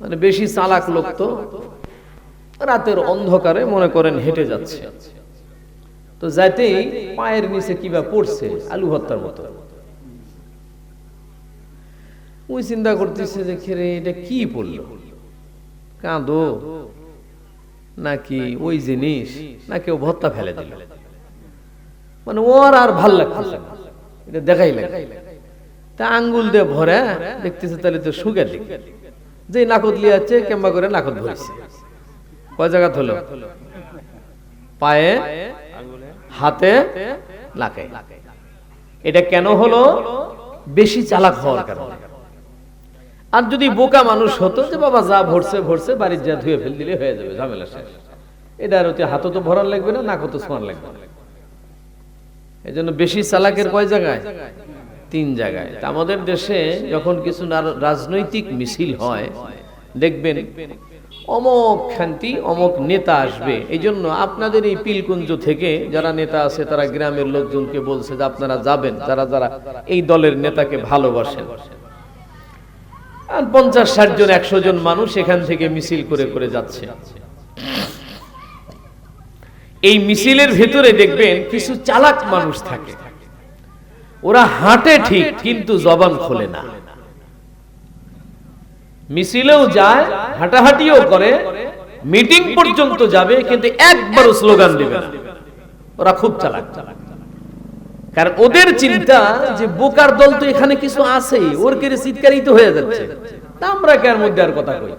মানে বেশি চালাক লোক তো। রাতের অন্ধকারে মনে করেন হেঁটে যাচ্ছে। তো যাইতেই পায়ের নিচে কিবা পড়ছে? আলু ভর্তার মতো। ওই চিন্তা করতেছে যে খেরে এটা কি পড়ল? কাঁদো? নাকি ওই জিনিস? না কেউ ভত্তা ফেলে দিল? মানে ওর আর ভালো লাগতেছে না। এটা দেখাই লাগে। তা আঙ্গুল দিয়ে ভরে, দেখতেছে তাহলে তো সুগের দিক। যে নাকত লিয়ে যাচ্ছে কেম্বা করে নাকত ধরেছে। কয় জায়গা হলো? পায়ে হাতে লাকে এটা কেন হলো? বেশি চালাক হওয়ার কারণে। আর যদি বোকা মানুষ হতো যে বাবা যা ভরছে ভরছে বাড়ির যা ধুয়ে ফেল দিলে হয়ে যাবে ঝামেলা শেষ। এটা আর ওতে হাতও তো ভরার লাগবে না নাকও তো স্মার লাগবে। না এই জন্য বেশি চালাকের কয় জায়গায়? তিন জায়গায়। তা আমাদের দেশে যখন কিছু রাজনৈতিক মিছিল হয়, দেখবেন অমক খান্তি অমক নেতা আসবে। এই জন্য আপনাদের এই পিলকুঞ্জ থেকে যারা নেতা আছে, তারা গ্রামের লোকজনকে বলছে যে আপনারা যাবেন, যারা যারা এই দলের নেতাকে ভালোবাসেন। আর পঞ্চাশ, ষাট জন, একশো জন মানুষ এখান থেকে মিছিল করে করে যাচ্ছে। এই মিছিলের ভেতরে দেখবেন কিছু চালাক মানুষ থাকে। ওরা হাঁটে ঠিক কিন্তু জবান খোলে না। মিছিলেও যায় হাঁটাহাঁটিও করে মিটিং পর্যন্ত যাবে কিন্তু একবারও স্লোগান দিবে না। ওরা খুব চালাক। চালাক। কারণ ওদের চিন্তা যে বোকার দল তো এখানে কিছু আছে ওর কেড়ে চিৎকারই তো হয়ে যাচ্ছে। তা আমরা কার মধ্যে আর কথা কই?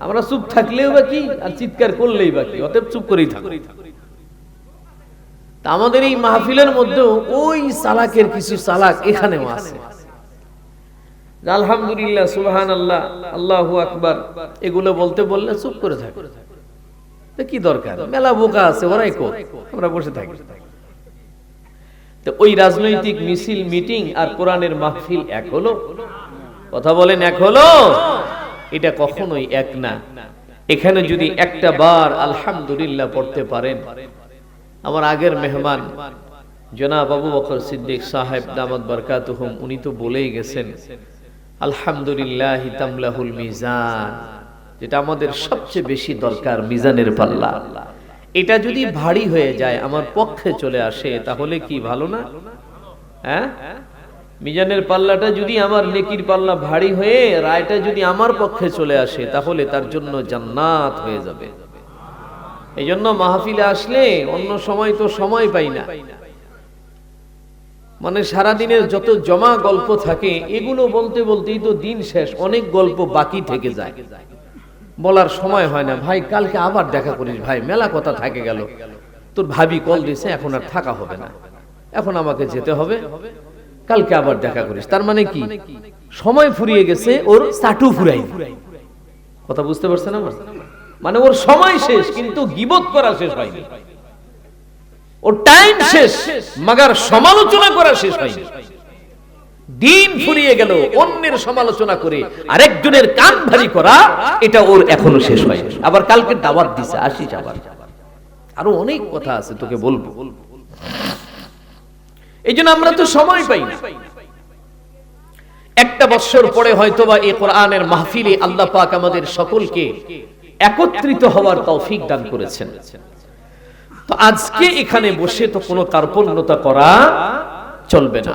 আমরা চুপ থাকলেও বা কি? আর চিৎকার করলেই বা কি? অতএব চুপ করেই থাকি। তা আমাদের এই মাহফিলের মধ্যেও ওই চালাকের কিছু চালাক এখানেও আছে। আলহামদুলিল্লাহ সুবহান আল্লাহ আল্লাহু আকবার, এগুলো বলতে বললে চুপ করে থাকে। কি দরকার? মেলা বোকা আছে, ওরাই কো আমরা বসে থাকি। তো ওই রাজনৈতিক মিছিল, মিটিং আর কোরআনের মাহফিল এক হলো। কথা বলেন এক হলো। এটা কখনোই এক না। এখানে যদি একটা বার আলহামদুলিল্লাহ পড়তে পারেন আমার আগের মেহমান, জনাব আবু বকর সিদ্দিক সাহেব দামদ বরকাতুহুম, উনি তো বলেই গেছেন, আলহামদুলিল্লাহ মিজান যেটা আমাদের সবচেয়ে বেশি দরকার, মিজানের পাল্লা। এটা যদি ভারী হয়ে যায়, আমার পক্ষে চলে আসে, তাহলে কি ভালো না? হ্যাঁ? মিজানের পাল্লাটা যদি আমার নেকির পাল্লা ভারী হয়ে, রায়টা যদি আমার পক্ষে চলে আসে, তাহলে তার জন্য জান্নাত হয়ে যাবে। এই জন্য মাহফিলে আসলে অন্য সময় তো সময় পাই না। মানে সারাদিনের যত জমা গল্প থাকে, এগুলো বলতে বলতেই তো দিন শেষ, অনেক গল্প বাকি থেকে যায়। বলার সময় হয় না, ভাই, কালকে আবার দেখা করিস, ভাই, মেলা কথা থাকে গেল। তোর ভাবি কল দিছে, এখন আর থাকা হবে না। এখন আমাকে যেতে হবে, কালকে আবার দেখা করিস। তার মানে কি? সময় ফুরিয়ে গেছে, ওর চাটু ফুরাই কথা বুঝতে পারছেন আমার? মানে ওর সময় শেষ কিন্তু গিবত করা শেষ হয়নি। ওর টাইম শেষ মাগার সমালোচনা করা শেষ হয়নি। দিন ফুরিয়ে গেল অন্যের সমালোচনা করে আরেকজনের কান ভারী করা এটা ওর এখনও শেষ হয়নি। আবার কালকে দাওয়াত দিছে আসিস আবার। আরও অনেক কথা আছে তোকে বলব। এই জন্য আমরা তো সময় পাই না। একটা বছর পরে হয়তোবা এই কোরআনের মাহফিলে আল্লাহ পাক আমাদের সকলকে একত্রিত হওয়ার তৌফিক দান করেছেন। তো আজকে এখানে বসে তো কোনো কার্পণ্যতা করা চলবে না।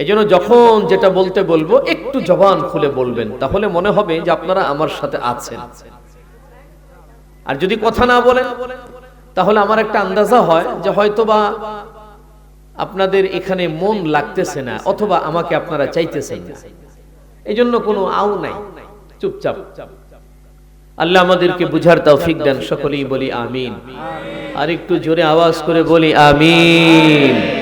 এই জন্য যখন যেটা বলতে বলব, একটু জবান খুলে বলবেন, তাহলে মনে হবে যে আপনারা আমার সাথে আছেন। আর যদি কথা না বলেন, তাহলে আমার একটা আন্দাজা হয় যে হয়তোবা আপনাদের এখানে মন লাগতেছে না, অথবা আমাকে আপনারা চাইতেছেন না। এই জন্য কোনো আও নাই, চুপচাপ। আল্লাহ আমাদেরকে বুঝার তৌফিক দেন, সকলেই বলি আমিন। আর একটু জোরে আওয়াজ করে বলি আমিন।